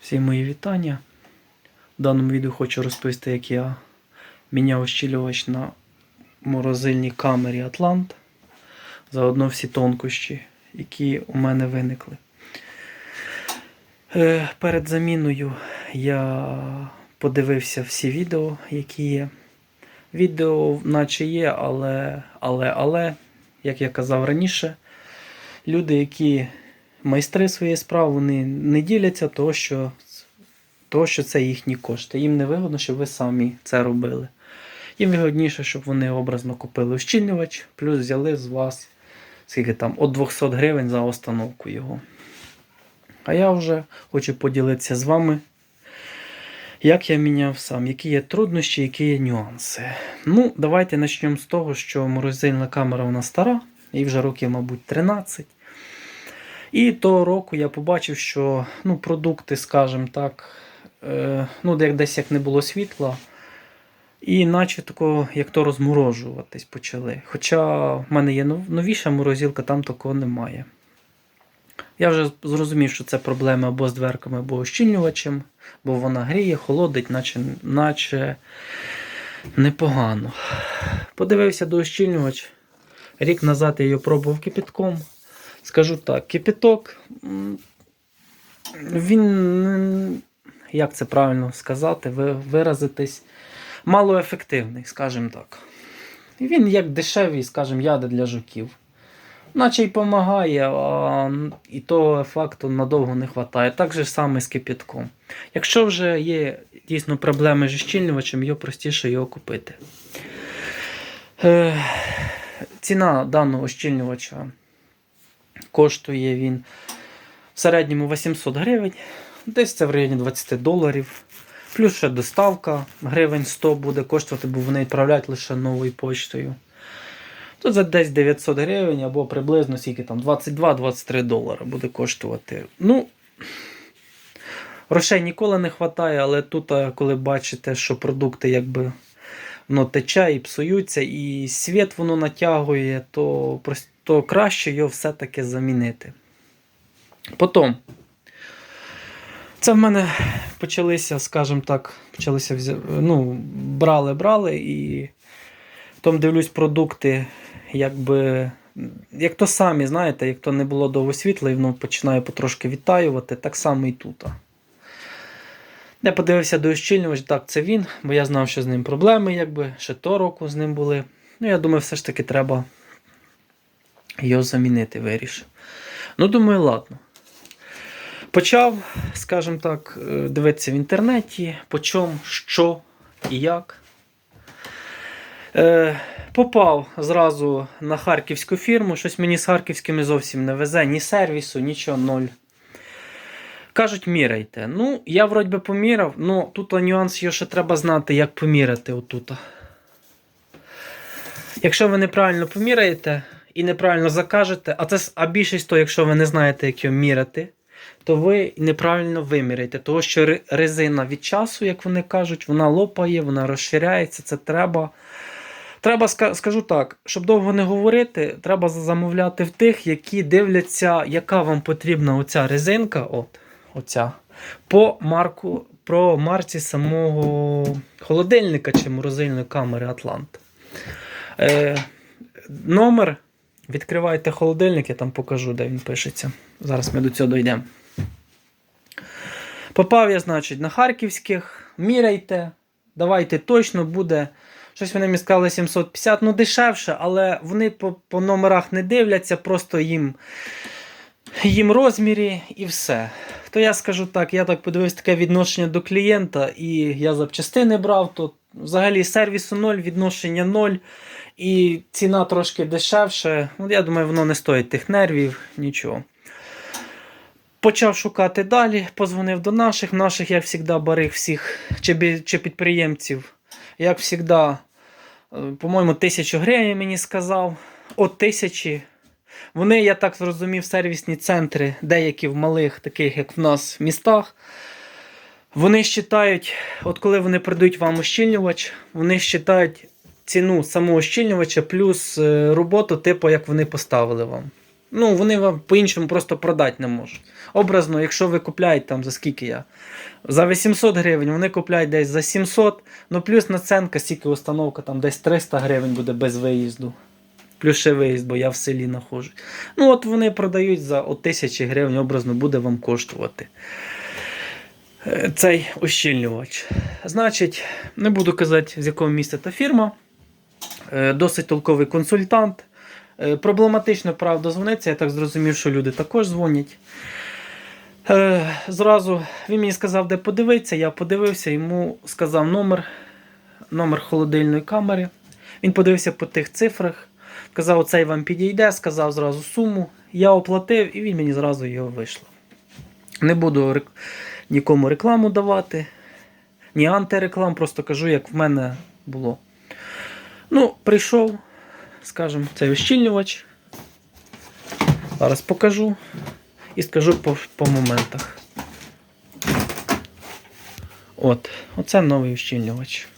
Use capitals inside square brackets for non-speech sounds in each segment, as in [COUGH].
Всі мої вітання. В даному відео хочу розповісти, як я міняв ощілювач на морозильній камері Атлант. Заодно всі тонкощі, які у мене виникли. Е, Перед заміною я подивився всі відео, які є. Відео наче є, але, але, але, як я казав раніше, люди, які майстри своєї справи, вони не діляться того, що, того, що це їхні кошти. Їм не вигодно, щоб ви самі це робили. Їм вигодніше, щоб вони образно купили ущільнювач, плюс взяли з вас скільки там, от 200 гривень за установку його. А я вже хочу поділитися з вами, як я міняв сам, які є труднощі, які є нюанси. Ну, давайте почнемо з того, що морозильна камера вона стара, їй вже років, мабуть, 13. І того року я побачив, що ну, продукти, скажімо так, е, ну, десь як не було світла, і наче такого, як то розморожуватись почали. Хоча в мене є новіша морозилка, там такого немає. Я вже зрозумів, що це проблеми або з дверками, або ощільнювачем, бо вона гріє, холодить, наче, наче непогано. Подивився до ощільнювач. Рік назад я його пробував кипятком. Скажу так, кипяток, він, як це правильно сказати, ви- виразитись, малоефективний, скажімо так. Він як дешевий, скажімо, яда для жуків. Наче й допомагає, і того ефекту надовго не вистачає. Так же саме з кипятком. Якщо вже є дійсно проблеми з щільнювачем, його простіше його купити. Е, ціна даного ощільнювача коштує він в середньому 800 гривень, десь це в районі 20 доларів. Плюс ще доставка гривень 100 буде коштувати, бо вони відправляють лише новою поштою. Тут за десь 900 гривень або приблизно скільки там 22-23 долари буде коштувати. Ну, грошей ніколи не вистачає, але тут, коли бачите, що продукти якби воно тече і псуються, і світ воно натягує, то, прос- то краще його все-таки замінити. Потім. Це в мене почалися, скажімо так, почалися ну, брали, брали, і потім дивлюсь продукти, якби. Як то самі, знаєте, як то не було довго світла, і воно починає потрошки відтаювати, так само і тут. Я подивився до ощільнювач, так, це він, бо я знав, що з ним проблеми, якби, ще того року з ним були. Ну, я думаю, все ж таки треба його замінити, вирішив. Ну, думаю, ладно. Почав, скажімо так, е, дивитися в інтернеті, по чому, що і як. Е, попав зразу на харківську фірму. Щось мені з харківськими зовсім не везе, ні сервісу, нічого ноль. Кажуть, міряйте. Ну, я вроді би поміряв, ну тут нюанс його ще треба знати, як поміряти отут. Якщо ви неправильно поміряєте і неправильно закажете, а це а більшість то, якщо ви не знаєте, як його міряти, то ви неправильно виміряєте. Тому що резина від часу, як вони кажуть, вона лопає, вона розширяється, це треба. Треба, скажу так, щоб довго не говорити, треба замовляти в тих, які дивляться, яка вам потрібна оця резинка, от, оця, по марку, про марці самого холодильника чи морозильної камери Атлант. Е, номер. Відкривайте холодильник, я там покажу, де він пишеться. Зараз ми до цього дійдемо. Попав я, значить, на харківських. Міряйте. Давайте точно буде. Щось вони мені сказали 750, ну дешевше, але вони по, по номерах не дивляться, просто їм, їм розмірі і все. То я скажу так, я так подивився таке відношення до клієнта, і я запчастини брав, то взагалі сервісу 0, відношення 0, і ціна трошки дешевше. Я думаю, воно не стоїть тих нервів, нічого. Почав шукати далі, позвонив до наших. Наших, як завжди, барих всіх чи, чи підприємців. Як завжди, е, по-моєму, тисячу гривень мені сказав. От тисячі. Вони, я так зрозумів, сервісні центри, деякі в малих, таких як в нас містах. Вони вважають, от коли вони продають вам ощільнювач, вони вважають ціну самого ощільнювача плюс е, роботу, типу, як вони поставили вам. Ну, вони вам по-іншому просто продати не можуть. Образно, якщо ви купляєте там за скільки я? За 800 гривень, вони купляють десь за 700, ну плюс наценка, стільки установка, там десь 300 гривень буде без виїзду. Плюс ще виїзд, бо я в селі знаходжусь. Ну, от вони продають за от 1000 гривень, образно буде вам коштувати. Цей ощільнювач. Значить, не буду казати, з якого міста та фірма. Е, Досить толковий консультант. Е, Проблематично, правда, дзвониться. Я так зрозумів, що люди також дзвонять. Е, Зразу він мені сказав, де подивитися. Я подивився, йому сказав номер, номер холодильної камери. Він подивився по тих цифрах. Сказав, оцей вам підійде, сказав зразу суму. Я оплатив і він мені зразу його вийшло. Не буду нікому рекламу давати, ні антиреклам, просто кажу, як в мене було. Ну, прийшов, скажімо, цей ощільнювач. Зараз покажу і скажу по, по моментах. От, оце новий ощільнювач.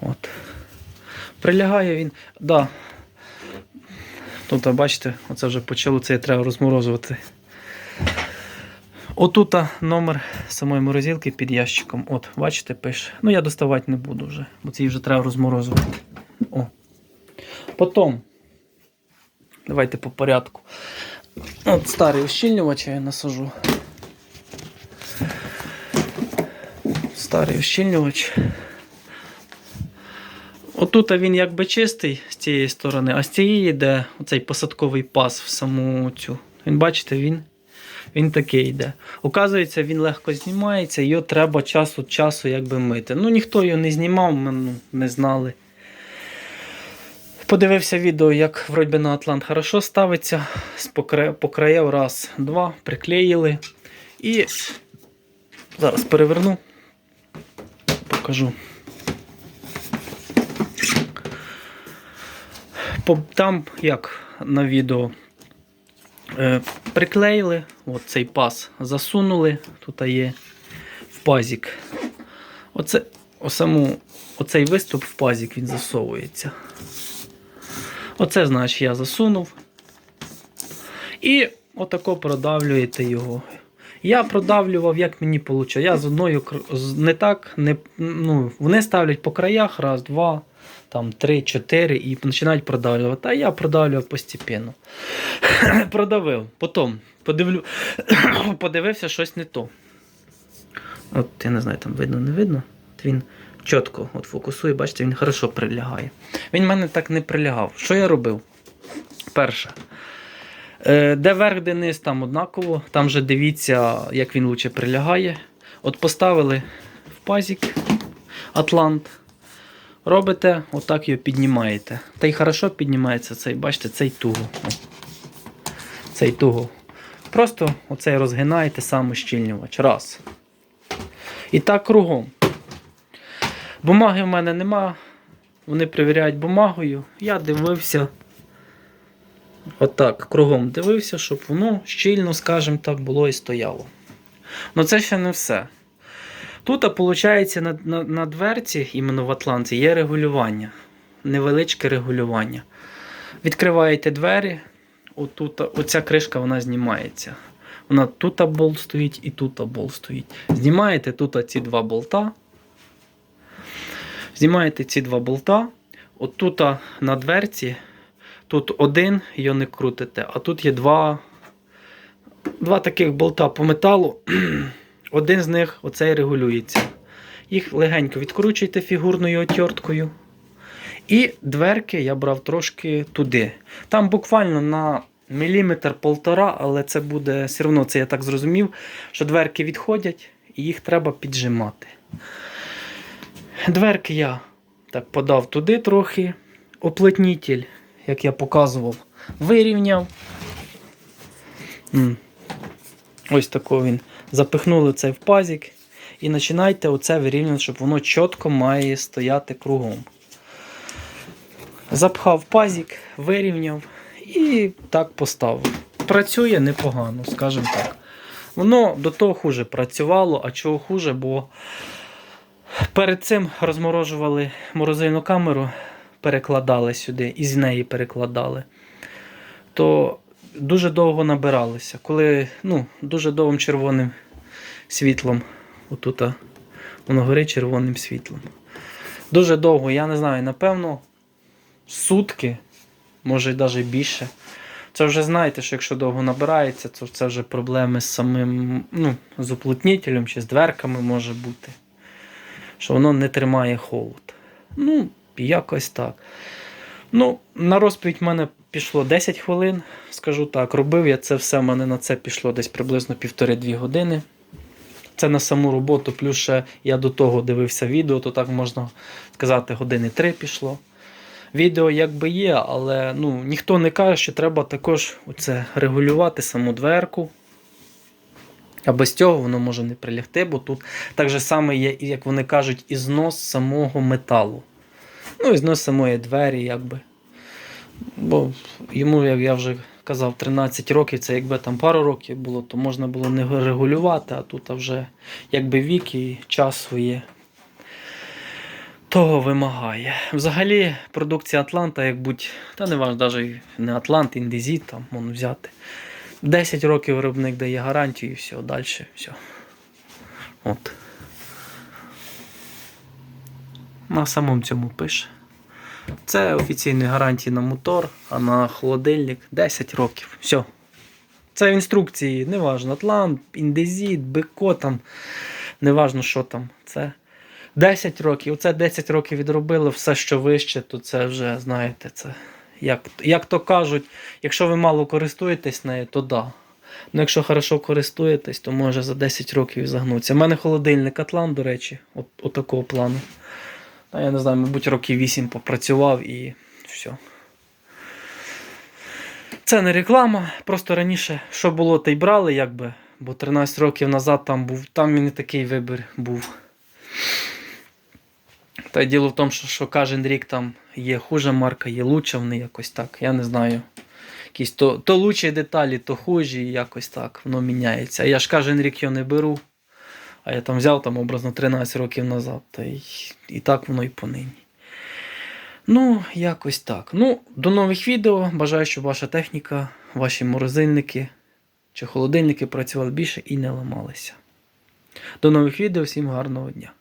От. Прилягає він. Да. Тут, бачите, оце вже почало це треба розморозувати. Отут номер самої морозилки під ящиком. От, бачите, пише. Ну, я доставати не буду вже, бо ці вже треба розморозувати. О. Потім. Давайте по порядку. От старий ущільнювач я насажу. Старий ущільнювач. Отут він якби чистий з цієї сторони, а з цієї йде оцей посадковий пас в саму цю. Він бачите, він, він такий йде. Оказується, він легко знімається, його треба час від часу якби мити. Ну ніхто його не знімав, ми ну, не знали. Подивився відео, як вроді на Атлант хорошо ставиться. З покра... по краям раз, два, приклеїли. І зараз переверну, покажу. Там, як на відео, приклеїли, от цей пас засунули, тут є в пазік. Оце, о саму, оцей виступ в пазік він засовується. Оце, значить, я засунув. І отако продавлюєте його. Я продавлював, як мені вийшло. Я з одною не так, не, ну, вони ставлять по краях, раз, два, там, три, чотири і починають продавлювати. А я продавлював постепенно. [CLEARS THROAT] Продавив. Потім подивлю, [CLEARS THROAT] подивився щось не то. От, я не знаю, там видно, не видно. От він чітко от фокусує, бачите, він хорошо прилягає. Він в мене так не прилягав. Що я робив? Перше. Е, Де верх, де низ, там однаково. Там вже дивіться, як він лучше прилягає. От поставили в пазік Атлант. Робите, отак його піднімаєте. Та й хорошо піднімається цей, бачите, цей туго. Цей туго. Просто оцей розгинаєте сам ущільнювач. Раз. І так кругом. Бумаги в мене нема. Вони перевіряють бумагою. Я дивився. Отак, кругом дивився, щоб воно щільно, скажімо так, було і стояло. Ну це ще не все. Тут, виходить, на, на, на дверці, іменно в Атланті, є регулювання. Невеличке регулювання. Відкриваєте двері, отут, оця кришка вона знімається. Вона тут болт стоїть і тут болт стоїть. Знімаєте тут ці два болта. Знімаєте ці два болта. Отут на дверці, тут один, його не крутите, а тут є два, два таких болта по металу. [CLEARS THROAT] Один з них оцей регулюється. Їх легенько відкручуєте фігурною отверткою. І дверки я брав трошки туди. Там буквально на міліметр полтора, але це буде все одно, це я так зрозумів, що дверки відходять і їх треба піджимати. Дверки я так подав туди трохи. Оплотнітель, як я показував, вирівняв. Ось такий він. Запихнули це в пазік. І починайте оце вирівнювати, щоб воно чітко має стояти кругом. Запхав пазік, вирівняв і так поставив. Працює непогано, скажімо так. Воно до того хуже працювало, а чого хуже, бо перед цим розморожували морозильну камеру, перекладали сюди, і з неї перекладали. то дуже довго набиралися. Коли ну, дуже довгим червоним світлом, отут воно горить червоним світлом. Дуже довго, я не знаю, напевно, сутки, може навіть більше. Це вже знаєте, що якщо довго набирається, то це вже проблеми з самим ну, з уплотнітелем чи з дверками може бути. Що воно не тримає холод. Ну, якось так. Ну, на розповідь в мене пішло 10 хвилин, скажу так. Робив я це все, в мене на це пішло десь приблизно півтори-дві години. Це на саму роботу, плюс ще я до того дивився відео, то так можна сказати, години три пішло. Відео якби є, але ну, ніхто не каже, що треба також оце регулювати саму дверку. А без цього воно може не прилягти, бо тут так же саме є, як вони кажуть, і знос самого металу. Ну, і знос самої двері, якби. Бо йому, як я вже казав, 13 років, це якби там пару років було, то можна було не регулювати, а тут вже якби вік і час своє того вимагає. Взагалі, продукція Атланта, як будь, та не важливо, навіть не Атлант, індезіт, там можна взяти. 10 років виробник дає гарантію і все, далі все. От. На самому цьому пише. Це офіційні гарантії на мотор, а на холодильник 10 років. Все. Це в інструкції, неважно, Атлант, індезіт, Беко там, неважно, що там. Це 10 років. Оце 10 років відробили, все, що вище, то це вже, знаєте, це. Як, як то кажуть, якщо ви мало користуєтесь нею, то да. Ну, якщо хорошо користуєтесь, то може за 10 років і загнуться. У мене холодильник Атлант, до речі, от, от такого плану. Та я не знаю, мабуть, років 8 попрацював і все. Це не реклама. Просто раніше, що було, то й брали, якби. Бо 13 років назад там був, там і такий вибір був. Та й діло в тому, що, що кожен рік там є хужа марка, є лучша, вони якось так. Я не знаю. Якісь то, то лучші деталі, то хужі, якось так воно міняється. А я ж кожен рік його не беру. А я там взяв там образно 13 років назад. Та й, і так воно і понині. Ну, якось так. Ну, до нових відео. Бажаю, щоб ваша техніка, ваші морозильники чи холодильники працювали більше і не ламалися. До нових відео, всім гарного дня!